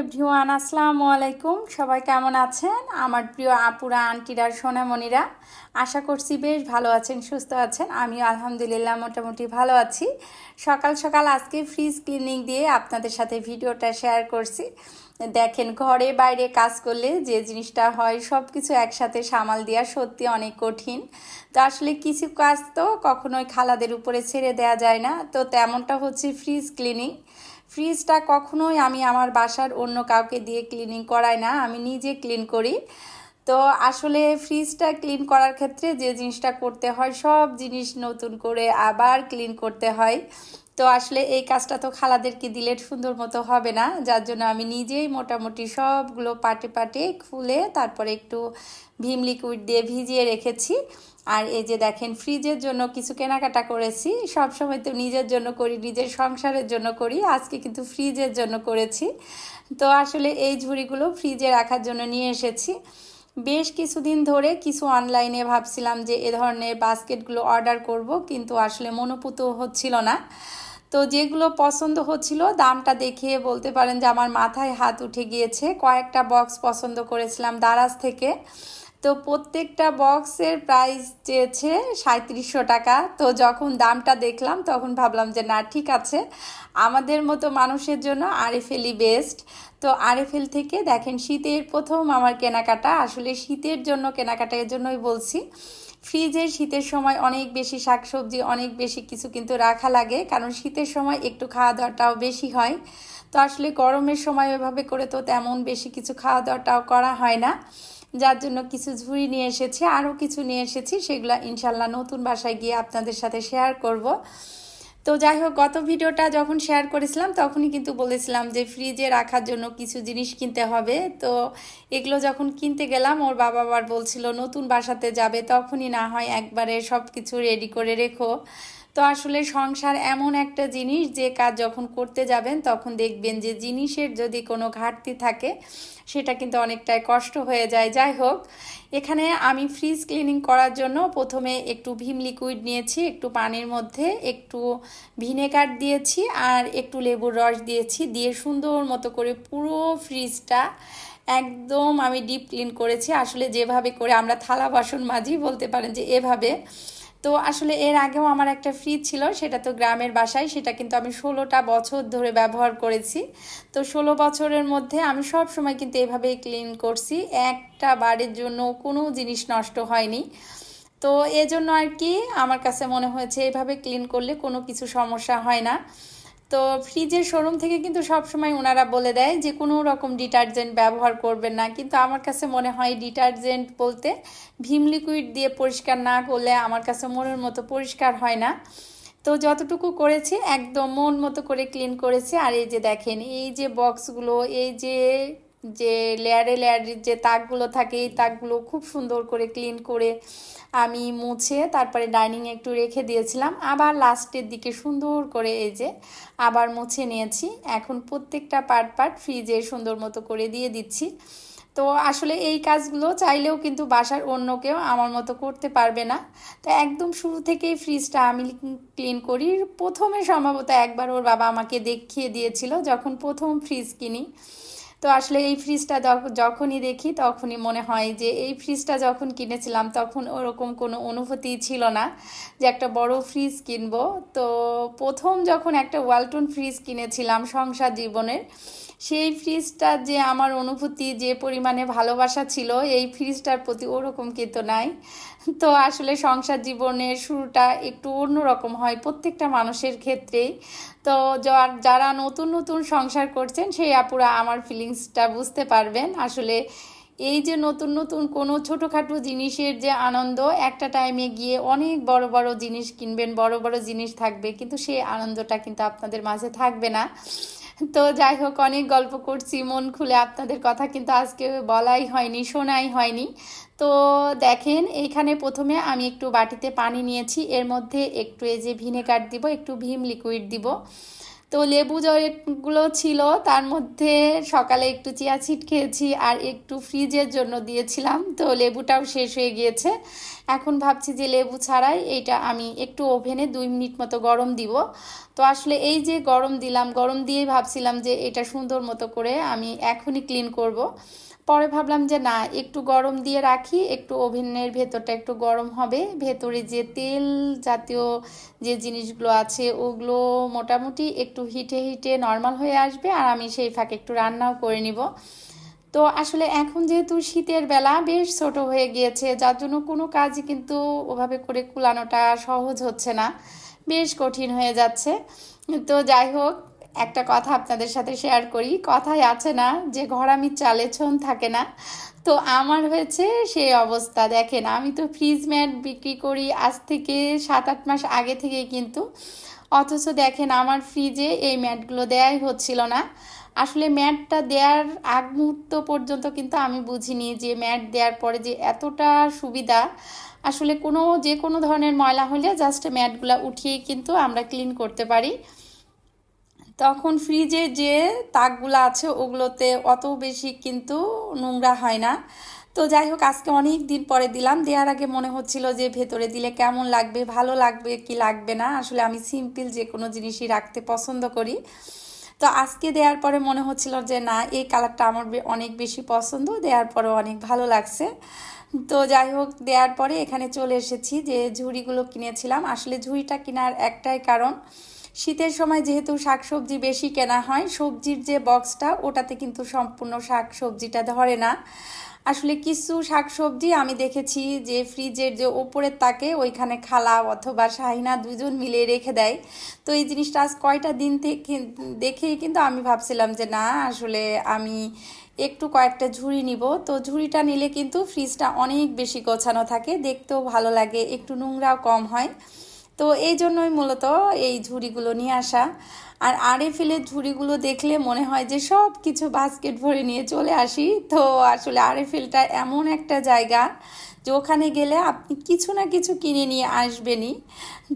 Everyone আসসালামু আলাইকুম। সবাই কেমন আছেন? আমার প্রিয় আপুরা, আন্টিরা, সোনামণিরা, আশা করছি বেশ ভালো আছেন, সুস্থ আছেন। আমিও আলহামদুলিল্লাহ মোটামুটি ভালো আছি। সকাল সকাল আজকে ফ্রিজ ক্লিনিং দিয়ে আপনাদের সাথে ভিডিওটা শেয়ার করছি। দেখেন, ঘরে বাইরে কাজ করলে যে জিনিসটা হয় সব কিছু একসাথে সামাল দেওয়া সত্যি অনেক কঠিন। তো আসলে কিছু কাজ তো কখনোই খালাদের উপরে ছেড়ে দেওয়া যায় না। তো তেমনটা হচ্ছে ফ্রিজ ক্লিনিং ফ্রিজটা কখনোই আমি আমার বাসার অন্য কাউকে দিয়ে ক্লিনিং করাই না, আমি নিজে ক্লিন করি। তো আসলে ফ্রিজটা ক্লিন করার ক্ষেত্রে যে জিনিসটা করতে হয়, সব জিনিস নতুন করে আবার ক্লিন করতে হয়। তো আসলে এই কাজটা তো খালাদেরকে দিলে সুন্দর মতো হবে না। যার জন্য আমি নিজেই মোটামুটি সবগুলো পাটে পাটে খুলে তারপরে একটু ভীম লিকুইড দিয়ে ভিজিয়ে রেখেছি। আর এই যে দেখেন, ফ্রিজের জন্য কিছু কেনাকাটা করেছি। সব সময় তো নিজের জন্য করি, নিজের সংসারের জন্য করি। আজকে কিন্তু ফ্রিজের জন্য করেছি। তো আসলে এই ঝুড়িগুলো ফ্রিজে রাখার জন্য নিয়ে এসেছি। বেশ কিছুদিন ধরে কিছু অনলাইনে ভাবছিলাম যে এ ধরনের বাস্কেটগুলো অর্ডার করব, কিন্তু আসলে মনোপুত হচ্ছিল না। তো যেগুলো পছন্দ হচ্ছিল, দামটা দেখিয়ে বলতে পারেন যে আমার মাথায় হাত উঠে গিয়েছে। কয়েকটা বক্স পছন্দ করেছিলাম দারাজ থেকে। তো প্রত্যেকটা বক্সের প্রাইস চেয়েছে সাঁত্রিশশো টাকা। তো যখন দামটা দেখলাম, তখন ভাবলাম যে না, ঠিক আছে। আমাদের মতো মানুষের জন্য আরএফএলই বেস্ট তো আরএফএল থেকে দেখেন শীতের প্রথম আমার কেনাকাটা। আসলে শীতের জন্য কেনাকাটা এর জন্যই বলছি। ফ্রিজে শীতের সময় অনেক বেশি শাকসবজি, অনেক বেশি কিছু কিন্তু রাখা লাগে। কারণ শীতের সময় একটু খাওয়া দাওয়াটাও বেশি হয়। তো আসলে গরমের সময় ওইভাবে করে তো তেমন বেশি কিছু খাওয়া দাওয়াটাও করা হয় না। যার জন্য কিছু ঝুড়ি নিয়ে এসেছি, আরও কিছু নিয়ে এসেছি, সেগুলো ইনশাল্লাহ নতুন বাসায় গিয়ে আপনাদের সাথে শেয়ার করব। তো যাই হোক, গত ভিডিওটা যখন শেয়ার করেছিলাম, তখনই কিন্তু বলেছিলাম যে ফ্রিজে রাখার জন্য কিছু জিনিস কিনতে হবে। তো এগুলো যখন কিনতে গেলাম, ওর বাবা আবার বলছিল, নতুন বাসাতে যাবে, তখনই না হয় একবারে সব কিছু রেডি করে রেখো। তো আসলে সংসার এমন একটা জিনিস, যে কাজ যখন করতে যাবেন তখন দেখবেন যে জিনিসের যদি কোনো ঘাটতি থাকে, সেটা কিন্তু অনেকটাই কষ্ট হয়ে যায়। যাই হোক, এখানে আমি ফ্রিজ ক্লিনিং করার জন্য প্রথমে একটু ভীম লিকুইড নিয়েছি, একটু পানির মধ্যে, একটু ভিনেগার দিয়েছি আর একটু লেবুর রস দিয়েছি। দিয়ে সুন্দর মতো করে পুরো ফ্রিজটা একদম আমি ডিপ ক্লিন করেছি। আসলে যেভাবে করে আমরা থালা বাসন মাজি, বলতে পারেন যে এভাবে তো আসলে এর আগেও আমার একটা ফ্রিজ ছিল, সেটা তো গ্রামের বাসায়, সেটা কিন্তু আমি ষোলোটা বছর ধরে ব্যবহার করেছি। তো ষোলো বছরের মধ্যে আমি সব সময় কিন্তু এভাবেই ক্লিন করছি, একটা বাড়ির জন্য কোনো জিনিস নষ্ট হয়নি। তো এজন্য আর কি আমার কাছে মনে হয়েছে এভাবে ক্লিন করলে কোনো কিছু সমস্যা হয় না। তো ফ্রিজের শোরুম থেকে কিন্তু সবসময় ওনারা বলে দেয় যে, কোনো রকম ডিটারজেন্ট ব্যবহার করবেন না। কিন্তু আমার কাছে মনে হয় ডিটারজেন্ট বলতে ভীম লিকুইড দিয়ে পরিষ্কার না করলে আমার কাছে মনের মতো পরিষ্কার হয় না। তো যতটুকু করেছি, একদম মন মতো করে ক্লিন করেছি। আর এই যে দেখেন, এই যে বক্সগুলো এই যে যে লেয়ারে লেয়ারের যে তাকগুলো থাকে, এই তাকগুলো খুব সুন্দর করে ক্লিন করে আমি মুছে তারপরে ডাইনিংয়ে একটু রেখে দিয়েছিলাম। আবার লাস্টের দিকে সুন্দর করে এই যে আবার মুছে নিয়েছি। এখন প্রত্যেকটা পার্ট পার্ট ফ্রিজে সুন্দর মতো করে দিয়ে দিচ্ছি। তো আসলে এই কাজগুলো চাইলেও কিন্তু বাসার অন্য কেউ আমার মতো করতে পারবে না। তো একদম শুরু থেকেই ফ্রিজটা আমি ক্লিন করি। প্রথমে সম্ভবত একবার ওর বাবা আমাকে দেখিয়ে দিয়েছিল যখন প্রথম ফ্রিজ কিনি। তো আসলে এই ফ্রিজটা যখনই দেখি তখনই মনে হয় যে এই ফ্রিজটা যখন কিনেছিলাম তখন ওরকম কোনো অনুভূতি ছিল না যে একটা বড় ফ্রিজ কিনবো। তো প্রথম যখন একটা ওয়ালটন ফ্রিজ কিনেছিলাম সংসার জীবনের, সেই ফ্রিজটার যে আমার অনুভূতি, যে পরিমাণে ভালোবাসা ছিল, এই ফ্রিজটার প্রতি ওরকম কিন্তু নাই। তো আসলে সংসার জীবনের শুরুটা একটু অন্যরকম হয় প্রত্যেকটা মানুষের ক্ষেত্রেই। তো যারা নতুন নতুন সংসার করছেন, সেই আপুরা আমার ফিলিংসটা বুঝতে পারবেন। আসলে এই যে নতুন নতুন কোনো ছোটোখাটো জিনিসের যে আনন্দ, একটা টাইমে গিয়ে অনেক বড় বড় জিনিস কিনবেন, বড় বড় জিনিস থাকবে, কিন্তু সেই আনন্দটা কিন্তু আপনাদের মাঝে থাকবে না। তো যাই হোক, অনেক গল্প করছি, মন খুলে আপনাদের কথা কিন্তু আজকে বলাই হয়নি, শোনাই হয়নি। তো দেখেন এইখানে প্রথমে আমি একটু বাটিতে পানি নিয়েছি, এর মধ্যে একটু এই যে ভিনেগার দিব, একটু ভীম লিকুইড দিব। তো লেবু যেগুলো ছিল, তার মধ্যে সকালে একটু চিয়া ছিট খেয়েছি আর একটু ফ্রিজের জন্য দিয়েছিলাম, তো লেবুটাও শেষ হয়ে গিয়েছে। এখন ভাবছি যে লেবু ছাড়াই এইটা আমি একটু ওভেনে দুই মিনিট মতো গরম দিব। তো আসলে এই যে গরম দিলাম, গরম দিয়েই ভাবছিলাম যে এটা সুন্দর মতো করে আমি এখনই ক্লিন করব। পরে ভাবলাম যে না, একটু গরম দিয়ে রাখি, একটু ওভেনের ভেতরটা একটু গরম হবে। ভেতরে যে তেল জাতীয় যে জিনিসগুলো আছে, ওগুলো মোটামুটি একটু হিটে হিটে নর্মাল হয়ে আসবে আর আমি সেই ফাঁকে একটু রান্নাও করে নিব। তো আসলে এখন যেহেতু শীতের বেলা, বেশ ছোট হয়ে গিয়েছে, যার জন্য কোনো কাজই কিন্তু ওভাবে করে কুলানোটা সহজ হচ্ছে না। বেশ কঠিন হয়ে যাচ্ছে। তো যাই হোক, একটা কথা আপনাদের সাথে শেয়ার করি। কথাই আছে না যে, ঘরামি চালে ছন থাকে না। তো আমার হয়েছে সেই অবস্থা। দেখেন, আমি তো ফ্রিজ ম্যাট বিক্রি করি আজ থেকে সাত আট মাস আগে থেকে কিন্তু। অথচ দেখেন, আমার ফ্রিজে এই ম্যাটগুলো দেয়াই হচ্ছিল না। আসলে ম্যাটটা দেওয়ার আগ মুহূর্ত পর্যন্ত কিন্তু আমি বুঝিনি যে ম্যাট দেওয়ার পরে যে এতটা সুবিধা। আসলে কোনো, যে কোনো ধরনের ময়লা হলে জাস্ট ম্যাটগুলো উঠিয়ে কিন্তু আমরা ক্লিন করতে পারি। তখন ফ্রিজে যে তাকগুলো আছে ওগুলোতে অত বেশি কিন্তু নোংরা হয় না। তো যাই হোক, আজকে অনেক দিন পরে দিলাম। দেওয়ার আগে মনে হচ্ছিল যে ভেতরে দিলে কেমন লাগবে, ভালো লাগবে, কি লাগবে না? আসলে আমি সিম্পল যে কোনো জিনিসই রাখতে পছন্দ করি। তো আজকে দেওয়ার পরে মনে হচ্ছিল যে না, এই কালারটা আমার অনেক বেশি পছন্দ, দেওয়ার পরে অনেক ভালো লাগছে। তো যাই হোক, দেওয়ার পরে এখানে চলে এসেছি যে ঝুড়িগুলো কিনেছিলাম। আসলে ঝুড়িটা কেনার একটাই কারণ, শীতের সময় যেহেতু শাকসবজি বেশি কেনা হয়, সবজির যে বক্সটা ওটাতে কিন্তু সম্পূর্ণ শাক সবজিটা ধরে না। আসলে কিছু শাকসবজি আমি দেখেছি যে ফ্রিজের যে ওপরের তাকে ওইখানে খালা অথবা শাহিনা দুজন মিলে রেখে দেয়। তো এই জিনিসটা আজ কয়টা দিন থেকে দেখেই কিন্তু আমি ভাবছিলাম যে না, আসলে আমি একটু কয়েকটা ঝুড়ি নিব। তো ঝুড়িটা নিলে কিন্তু ফ্রিজটা অনেক বেশি গোছানো থাকে, দেখতেও ভালো লাগে, একটু নোংরাও কম হয়। তো এই জন্যই মূলত এই ঝুড়িগুলো নিয়ে আসা। আর আড়ে ফেলে ঝুড়িগুলো দেখলে মনে হয় যে সব কিছু বাস্কেট ভরে নিয়ে চলে আসি। তো আসলে আড়ে ফেলটা এমন একটা জায়গা যে ওখানে গেলে আপনি কিছু না কিছু কিনে নিয়ে আসবেনই।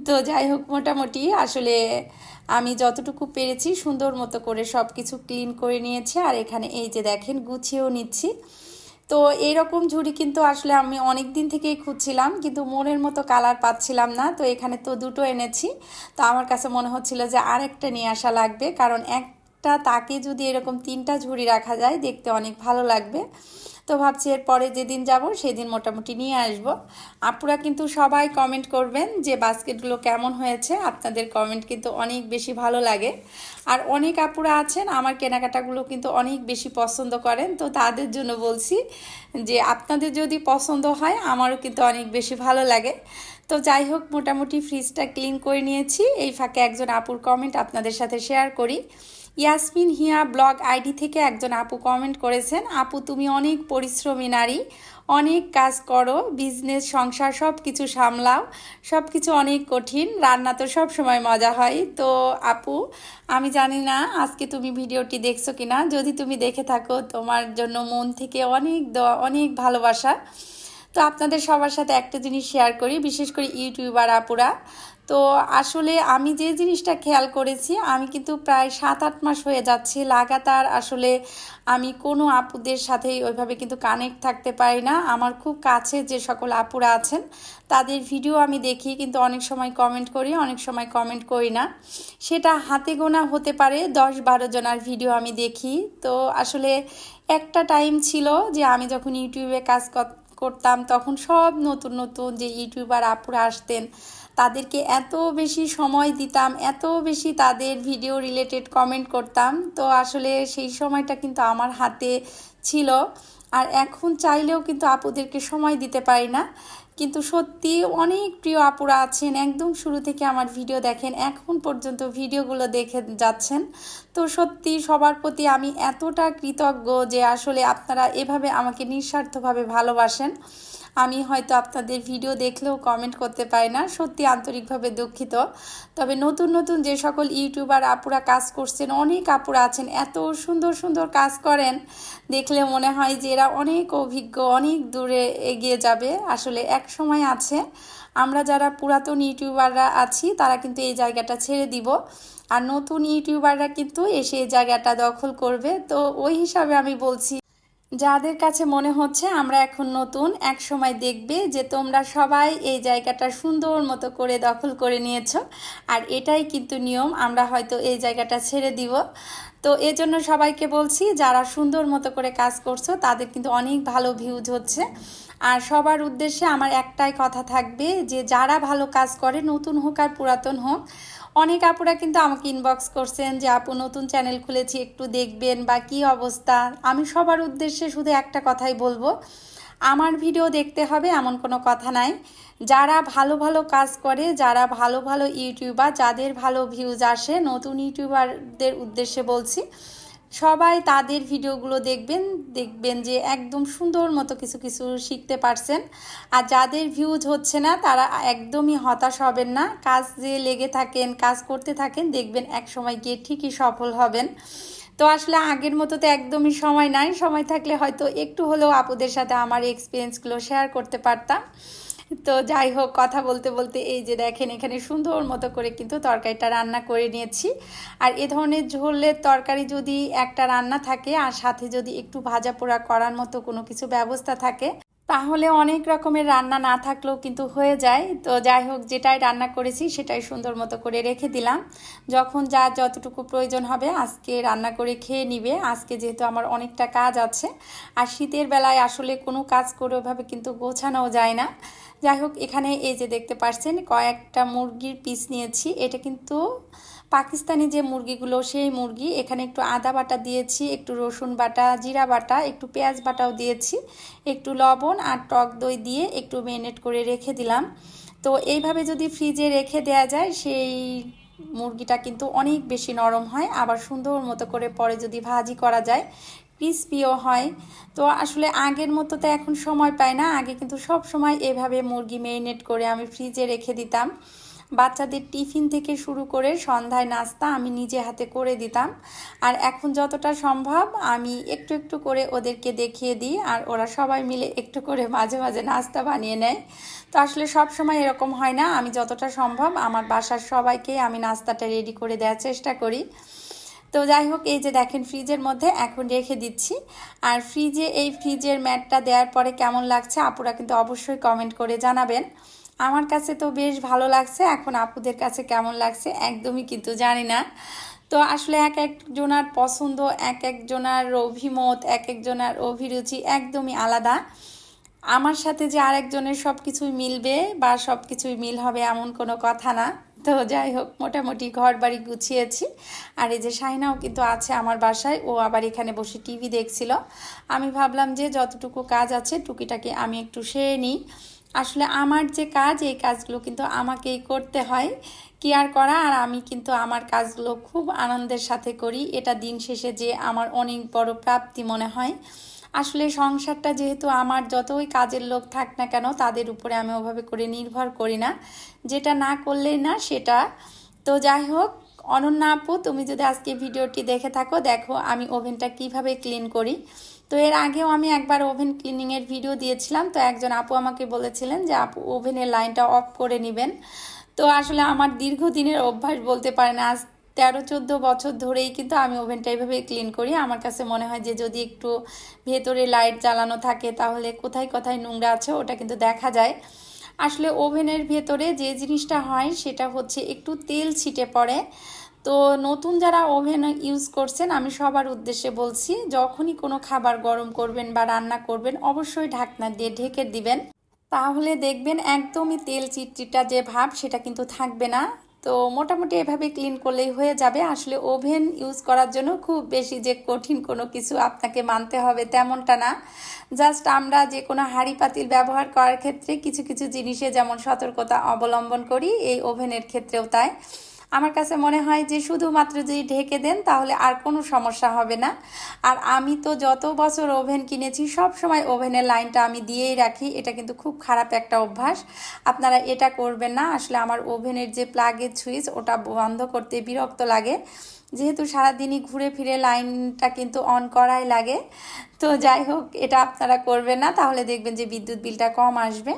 তো যাই হোক, মোটামুটি আসলে আমি যতটুকু পেরেছি সুন্দর মতো করে সব কিছু ক্লিন করে নিয়েছি। আর এখানে এই যে দেখেন, গুছিয়েও নিচ্ছি। তো এইরকম ঝুড়ি কিন্তু আসলে আমি অনেক দিন থেকেই খুঁজছিলাম, কিন্তু মনের মতো কালার পাচ্ছিলাম না। তো এখানে তো দুটো এনেছি। তো আমার কাছে মনে হচ্ছিল যে আরেকটা নিয়ে আসা লাগবে, কারণ একটা তাকে যদি এরকম তিনটা ঝুড়ি রাখা যায়, দেখতে অনেক ভালো লাগবে। তো ভাবছি এরপরে যেদিন যাব সেদিন মোটামুটি নিয়ে আসব। আপুরা কিন্তু সবাই কমেন্ট করবেন যে বাস্কেটগুলো কেমন হয়েছে, আপনাদের কমেন্ট কিন্তু অনেক বেশি ভালো লাগে। আর অনেক আপুরা আছেন, আমার কেনাকাটাগুলো কিন্তু অনেক বেশি পছন্দ করেন, তো তাদের জন্য বলছি যে আপনাদের যদি পছন্দ হয়, আমারও কিন্তু অনেক বেশি ভালো লাগে। তো যাই হোক, মোটামুটি ফ্রিজটা ক্লিন করে নিয়েছি, এই ফাঁকে একজন আপুর কমেন্ট আপনাদের সাথে শেয়ার করি। ইয়াসমিন হিয়া ব্লগ আইডি থেকে একজন আপু কমেন্ট করেছেন, আপু, তুমি অনেক পরিশ্রমী নারী, অনেক কাজ করো, বিজনেস, সংসার সব কিছু সামলাও সব কিছু অনেক কঠিন, রান্না তো সব সময় মজা হয়। তো আপু, আমি জানি না আজকে তুমি ভিডিওটি দেখছ কিনা, যদি তুমি দেখে থাকো, তোমার জন্য মন থেকে অনেক অনেক ভালোবাসা। তো আপনাদের সবার সাথে একটা জিনিস শেয়ার করি, বিশেষ করে ইউটিউবার আপুরা। তো আসলে আমি যে জিনিসটা খেয়াল করেছি, আমি কিন্তু প্রায় সাত আট মাস হয়ে যাচ্ছে লাগাতার আসলে আমি কোনো আপুদের সাথেই ওইভাবে কিন্তু কানেক্ট থাকতে পারি না। আমার খুব কাছে যে সকল আপুরা আছেন, তাদের ভিডিও আমি দেখি কিন্তু অনেক সময় কমেন্ট করি, অনেক সময় কমেন্ট করি না। সেটা হাতে গোনা হতে পারে দশ বারো জনার ভিডিও আমি দেখি। তো আসলে একটা টাইম ছিল যে আমি যখন ইউটিউবে কাজ করতাম, তখন সব নতুন নতুন যে ইউটিউবার আপুরা আসতেন তাদেরকে এত বেশি সময় দিতাম, এত বেশি তাদের ভিডিও রিলেটেড কমেন্ট করতাম। তো আসলে সেই সময়টা কিন্তু আমার হাতে ছিল। আর এখন চাইলেও কিন্তু আপুদেরকে সময় দিতে পারি না। কিন্তু সত্যি অনেক প্রিয় আপুরা আছেন, একদম শুরু থেকে আমার ভিডিও দেখেন, এখন পর্যন্ত ভিডিওগুলো দেখে যাচ্ছেন। তো সত্যি সবার প্রতি আমি এতটা কৃতজ্ঞ যে আসলে আপনারা এভাবে আমাকে নিঃস্বার্থভাবে ভালোবাসেন। আমি হয়তো আপনাদের ভিডিও দেখলেও কমেন্ট করতে পারি না, সত্যি আন্তরিকভাবে দুঃখিত। তবে নতুন নতুন যে সকল ইউটিউবার আপুরা কাজ করছেন, অনেক আপুরা আছেন, এত সুন্দর সুন্দর কাজ করেন, দেখলে মনে হয় যে এরা অনেক অভিজ্ঞ, অনেক দূরে এগিয়ে যাবে, আসলে এক সময় আছে। আমরা যারা পুরাতন ইউটিউবাররা আছি, তারা কিন্তু এই জায়গাটা ছেড়ে দিব। আর নতুন ইউটিউবাররা কিন্তু এসে এই জায়গাটা দখল করবে। তো ওই হিসাবে আমি বলছি যাদের কাছে মনে হচ্ছে আমরা এখন নতুন এক সময় দেখবে যে তোমরা সবাই এই জায়গাটা সুন্দর মতো করে দখল করে নিয়েছ। আর এটাই কিন্তু নিয়ম, আমরা হয়তো এই জায়গাটা ছেড়ে দিব। তো এজন্য সবাইকে বলছি, যারা সুন্দর মতো করে কাজ করছ, তাদের কিন্তু অনেক ভালো ভিউজ হচ্ছে। আর সবার উদ্দেশ্যে আমার একটাই কথা থাকবে যে, যারা ভালো কাজ করে, নতুন হোক আর পুরাতন হোক অনেক আপুরা কিন্তু আমাকে ইনবক্স করছেন যে, আপু, নতুন চ্যানেল খুলেছি, একটু দেখবেন বা কি অবস্থা? আমি সবার উদ্দেশ্যে শুধু একটা কথাই বলব, আমার ভিডিও দেখতে হবে এমন কোনো কথা নাই। যারা ভালো ভালো কাজ করে, যারা ভালো ভালো ইউটিউবার যাদের ভালো ভিউজ আসে, নতুন ইউটিউবারদের উদ্দেশ্যে বলছি সবাই তাদের ভিডিওগুলো দেখবেন দেখবেন যে একদম সুন্দর মতো কিছু কিছু শিখতে পারছেন। আর যাদের ভিউজ হচ্ছে না, তারা একদমই হতাশ হবেন না। কাজ যে লেগে থাকেন, কাজ করতে থাকেন, দেখবেন এক সময় গিয়ে ঠিকই সফল হবেন। তো আসলে আগের মতো তো একদমই সময় নাই। সময় থাকলে হয়তো একটু হলেও আপুদের সাথে আমার এক্সপিরিয়েন্সগুলো শেয়ার করতে পারতাম। তো যাই হোক, কথা বলতে বলতে এই যে দেখেন, এখানে সুন্দর মতো করে কিন্তু তরকারিটা রান্না করে নিয়েছি। আর এ ধরনের ঝোলের তরকারি যদি একটা রান্না থাকে, আর সাথে যদি একটু ভাজা পোড়া করার মতো কোনো কিছু ব্যবস্থা থাকে তাহলে অনেক রকমের রান্না না থাকলেও কিন্তু হয়ে যায়। তো যাই হোক, যেটাই রান্না করেছি সেটাই সুন্দর মতো করে রেখে দিলাম। যখন যা যতটুকু প্রয়োজন হবে আজকে রান্না করে খেয়ে নিবে। আজকে যেহেতু আমার অনেকটা কাজ আছে। আর শীতের বেলায় আসলে কোনো কাজ করে ওভাবে কিন্তু গোছানো যায় না। যাই হোক, এখানে এই যে দেখতে পাচ্ছেন কয়েকটা মুরগির পিস নিয়েছি। এটা কিন্তু পাকিস্তানি যে মুরগিগুলো, সেই মুরগি এখানে একটু আদা বাটা দিয়েছি, একটু রসুন বাটা, জিরা বাটা, একটু পেঁয়াজ বাটাও দিয়েছি, একটু লবণ আর টক দই দিয়ে একটু মেরিনেট করে রেখে দিলাম। তো এইভাবে যদি ফ্রিজে রেখে দেওয়া যায়, সেই মুরগিটা কিন্তু অনেক বেশি নরম হয়, আবার সুন্দর মতো করে পরে যদি ভাজি করা যায়, ক্রিসপিও হয়। তো আসলে আগের মতো তো এখন সময় পায় না, আগে কিন্তু সব সময় এভাবে মুরগি মেরিনেট করে আমি ফ্রিজে রেখে দিতাম। বাচ্চাদের টিফিন থেকে শুরু করে সন্ধ্যায় নাস্তা আমি নিজে হাতে করে দিতাম। আর এখন যতটা সম্ভব আমি একটু একটু করে ওদেরকে দেখিয়ে দিই আর ওরা সবাই মিলে একটু করে মাঝে মাঝে নাস্তা বানিয়ে নেয়। তো আসলে সব সময় এরকম হয় না, আমি যতটা সম্ভব আমার বাসার সবাইকে আমি নাস্তাটা রেডি করে দেওয়ার চেষ্টা করি। তো যাই হোক, এই যে দেখেন ফ্রিজের মধ্যে এখন রেখে দিচ্ছি। আর ফ্রিজে এই ফ্রিজের ম্যাটটা দেওয়ার পরে কেমন লাগছে আপুরা কিন্তু অবশ্যই কমেন্ট করে জানাবেন। আমার কাছে তো বেশ ভালো লাগছে, এখন আপুদের কাছে কেমন লাগছে একদমই কিন্তু জানি না। তো আসলে এক একজনার পছন্দ, এক একজনার অভিমত, এক একজনার অভিরুচি একদমই আলাদা। আমার সাথে যে আরেকজনের সব কিছুই মিলবে বা সব কিছুই মিল হবে এমন কোনো কথা না। তো যাই হোক, মোটামুটি ঘর বাড়ি গুছিয়েছি। আর এই যে শাহিনাও কিন্তু আছে আমার বাসায়, ও আবার এখানে বসে টিভি দেখছিল। আমি ভাবলাম যে যতটুকু কাজ আছে টুকিটাকে আমি একটু সেরে নিই। আসলে আমার যে কাজ, এই কাজগুলো কিন্তু আমাকেই করতে হয়। কি আর করা? আর আমি কিন্তু আমার কাজগুলো খুব আনন্দের সাথে করি। এটা দিন শেষে যে আমার অনেক বড় প্রাপ্তি মনে হয়। আসলে সংসারটা যেহেতু আমার যতই কাজের লোক থাক না কেন, তাদের উপরে আমি ওভাবে করে নির্ভর করি না। যেটা না করলেই না, সেটা। তো যাই হোক, অনন্যা আপু, তুমি যদি আজকে ভিডিওটি দেখে থাকো, দেখো আমি ওভেনটা কীভাবে ক্লিন করি। তো এর আগেও আমি একবার ওভেন ক্লিনিংয়ের ভিডিও দিয়েছিলাম, তো একজন আপু আমাকে বলেছিলেন যে আপু ওভেনের লাইনটা অফ করে নেবেন। তো আসলে আমার দীর্ঘদিনের অভ্যাস বলতে পারেন, আজ তেরো চোদ্দ বছর ধরেই কিন্তু আমি ওভেনটা এইভাবে ক্লিন করি। আমার কাছে মনে হয় যে যদি একটু ভেতরে লাইট জ্বালানো থাকে, তাহলে কোথায় কোথায় নোংরা আছে ওটা কিন্তু দেখা যায়। আসলে ওভেনের ভেতরে যে জিনিসটা হয়, সেটা হচ্ছে একটু তেল ছিটে পড়ে। তো নতুন যারা ওভেন ইউজ করছেন, আমি সবার উদ্দেশ্যে বলছি, যখনই কোনো খাবার গরম করবেন বা রান্না করবেন, অবশ্যই ঢাকনা দিয়ে ঢেকে দিবেন। তাহলে দেখবেন একদমই তেল চিটচিটা যে ভাব, সেটা কিন্তু থাকবে না। তো মোটামুটি এভাবে ক্লিন করলেই হয়ে যাবে। আসলে ওভেন ইউজ করার জন্য খুব বেশি যে কঠিন কোনো কিছু আপনাকে মানতে হবে তেমনটা না। জাস্ট আমরা যে কোনো হাঁড়ি পাতিল ব্যবহার করার ক্ষেত্রে কিছু কিছু জিনিসে যেমন সতর্কতা অবলম্বন করি, এই ওভেনের ক্ষেত্রেও তাই। আমার কাছে মনে হয় যে শুধুমাত্র যদি ঢেকে দেন তাহলে আর কোনো সমস্যা হবে না। আর আমি তো যত বছর ওভেন কিনেছি, সব সময় ওভেনের লাইনটা আমি দিয়েই রাখি। এটা কিন্তু খুব খারাপ একটা অভ্যাস। আপনারা এটা করবেন না। আসলে আমার ওভেনের যে প্লাগের সুইচ, ওটা বন্ধ করতে বিরক্ত লাগে। যেহেতু সারাদিনই ঘুরে ফিরে লাইনটা কিন্তু অন করাই লাগে। তো যাই হোক, এটা আপনারা করবেন না। তাহলে দেখবেন যে বিদ্যুৎ বিলটা কম আসবে।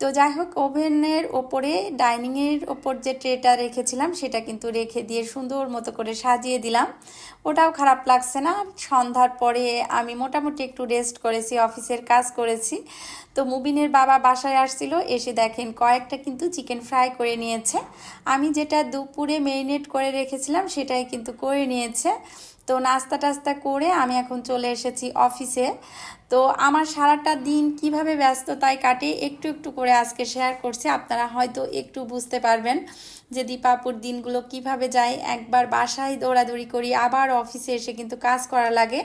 তো যাই হোক, ওভেনের ওপরে, ডাইনিংয়ের ওপর যে ট্রেটা রেখেছিলাম, সেটা কিন্তু রেখে দিয়ে সুন্দর মতো করে সাজিয়ে দিলাম। ওটাও খারাপ লাগছে না। সন্ধ্যার পরে আমি মোটামুটি একটু রেস্ট করেছি, অফিসের কাজ করেছি। তো মুবিনের বাবা বাসায় আসছিল, এসে দেখেন কয়েকটা কিন্তু চিকেন ফ্রাই করে নিয়েছে। আমি যেটা দুপুরে মেরিনেট করে রেখেছিলাম, সেটাই কিন্তু করে নিয়েছে। তো নাস্তা টাস্তা করে আমি এখন চলে এসেছি অফিসে। তো আমার সারাটা দিন কীভাবে ব্যস্ততায় কাটে একটু একটু করে আজকে শেয়ার করছি। আপনারা হয়তো একটু বুঝতে পারবেন যে দীপাপুর দিনগুলো কীভাবে যায়। একবার বাসায় দৌড়াদৌড়ি করি, আবার অফিসে এসে কিন্তু কাজ করা লাগে।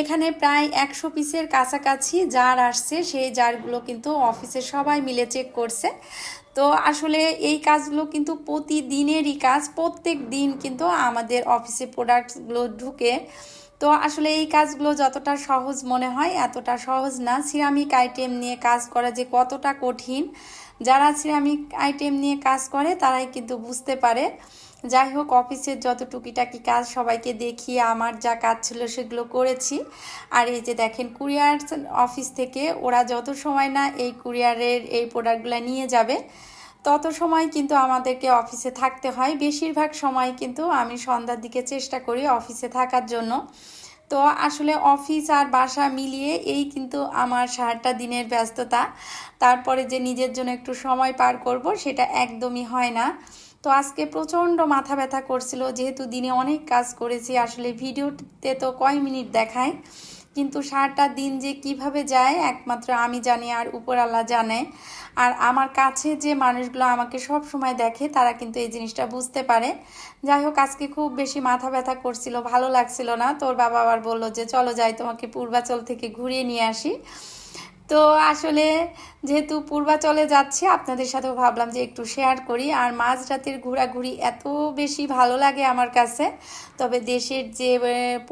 এখানে প্রায় একশো পিসের কাছাকাছি জার আসছে, সেই জারগুলো কিন্তু অফিসে সবাই মিলে চেক করছে। তো আসলে এই কাজগুলো কিন্তু প্রতিদিনেরই কাজ, প্রত্যেক দিন কিন্তু আমাদের অফিসে প্রোডাক্টগুলো ঢুকে তো আসলে এই কাজগুলো যতটা সহজ মনে হয়, এতটা সহজ না। সিরামিক আইটেম নিয়ে কাজ করা যে কতটা কঠিন, যারা সিরামিক আইটেম নিয়ে কাজ করে তারাই কিন্তু বুঝতে পারে। যাই হোক, অফিসের যত টুকিটাকি কাজ সবাইকে দেখিয়ে আমার যা কাজ ছিল সেগুলো করেছি। আর এই যে দেখেন, কুরিয়ার অফিস থেকে ওরা যত সময় না এই কুরিয়ারের এই প্রোডাক্টগুলো নিয়ে যাবে তত সময় কিন্তু আমাদেরকে অফিসে থাকতে হয়। বেশিরভাগ সময় কিন্তু আমি সন্ধ্যার দিকে চেষ্টা করি অফিসে থাকার জন্য। তো আসলে অফিস আর বাসা মিলিয়ে এই কিন্তু আমার সারাটা দিনের ব্যস্ততা। তারপরে যে নিজের জন্য একটু সময় পার করব সেটা একদমই হয় না। তো আজকে প্রচণ্ড মাথা ব্যথা করছিল, যেহেতু দিনে অনেক কাজ করেছি, আসলে ভিডিওতে তো কয় মিনিট দেখায়। কিন্তু সারাটা দিন যে কীভাবে যায়, একমাত্র আমি জানি আর উপর আল্লাহ জানে। আর আমার কাছে যে মানুষগুলো আমাকে সব সময় দেখে, তারা কিন্তু এই জিনিসটা বুঝতে পারে। যাই হোক, আজকে খুব বেশি মাথা ব্যথা করছিল, ভালো লাগছিল না। তোর বাবা আবার বলল যে, চলো যাই, তোমাকে পূর্বাচল থেকে ঘুরিয়ে নিয়ে আসি। তো আসলে যেহেতু পূর্বাচলে যাচ্ছি, আপনাদের সাথেও ভাবলাম যে একটু শেয়ার করি। আর মাঝরাতের ঘোরাঘুরি এত বেশি ভালো লাগে আমার কাছে। তবে দেশের যে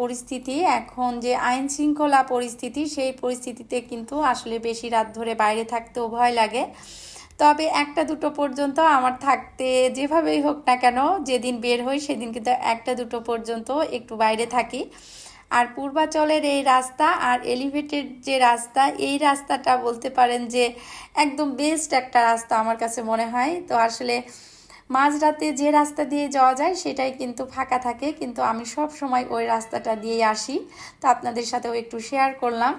পরিস্থিতি, এখন যে আইন শৃঙ্খলা পরিস্থিতি, সেই পরিস্থিতিতে কিন্তু আসলে বেশি রাত ধরে বাইরে থাকতেও ভয় লাগে। তবে একটা দুটো পর্যন্ত আমার থাকতে যেভাবেই হোক না কেন, যেদিন বের হই সেদিন কিন্তু একটা দুটো পর্যন্ত একটু বাইরে থাকি। আর পূর্বাচলের এই রাস্তা আর এলিভেটেড যে রাস্তা, এই রাস্তাটা বলতে পারেন যে একদম বেস্ট একটা রাস্তা আমার কাছে মনে হয়। তো আসলে মাঝরাতে যে রাস্তা দিয়ে যাওয়া যায় সেটাই কিন্তু ফাঁকা থাকে, কিন্তু আমি সব সময় ওই রাস্তাটা দিয়ে আসি। তো আপনাদের সাথেও একটু শেয়ার করলাম।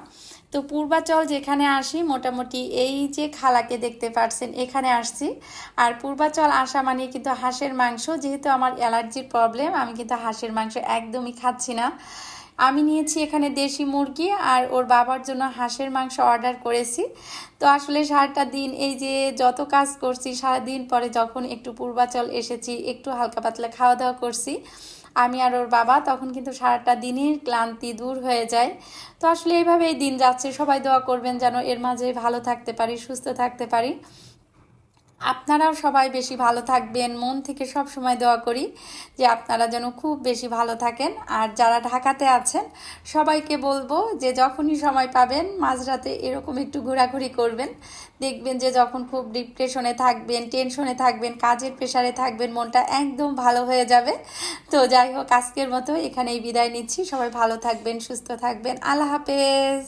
তো পূর্বাচল যেখানে আসি মোটামুটি এই যে খালাকে দেখতে পারছেন, এখানে আসছি। আর পূর্বাচল আসা মানে কিন্তু হাঁসের মাংস, যেহেতু আমার অ্যালার্জির প্রবলেম আমি কিন্তু হাঁসের মাংস একদমই খাচ্ছি না। আমি নিয়েছি এখানে দেশি মুরগি আর ওর বাবার জন্য হাঁসের মাংস অর্ডার করেছি। তো আসলে সারাটা দিন এই যে যত কাজ করছি, সারাদিন পরে যখন একটু পূর্বাচল এসেছি, একটু হালকা পাতলা খাওয়া দাওয়া করছি, আমি আর ওর বাবা, তখন কিন্তু সারাটা দিনের ক্লান্তি দূর হয়ে যায়। তো আসলে এইভাবেই দিন যাচ্ছে। সবাই দোয়া করবেন যেন এর মাঝে ভালো থাকতে পারি, সুস্থ থাকতে পারি। আপনারাও সবাই বেশি ভালো থাকবেন। মন থেকে সব সময় দোয়া করি যে আপনারা যেন খুব বেশি ভালো থাকেন। আর যারা ঢাকাতে আছেন, সবাইকে বলব যে যখনই সময় পাবেন, মাঝরাতে এরকম একটু ঘোরাঘুরি করবেন। দেখবেন যে যখন খুব ডিপ্রেশনে থাকবেন, টেনশনে থাকবেন, কাজের প্রেশারে থাকবেন, মনটা একদম ভালো হয়ে যাবে। তো যাই হোক, আজকের মতো এখানেই বিদায় নিচ্ছি। সবাই ভালো থাকবেন, সুস্থ থাকবেন। আল্লাহ হাফেজ।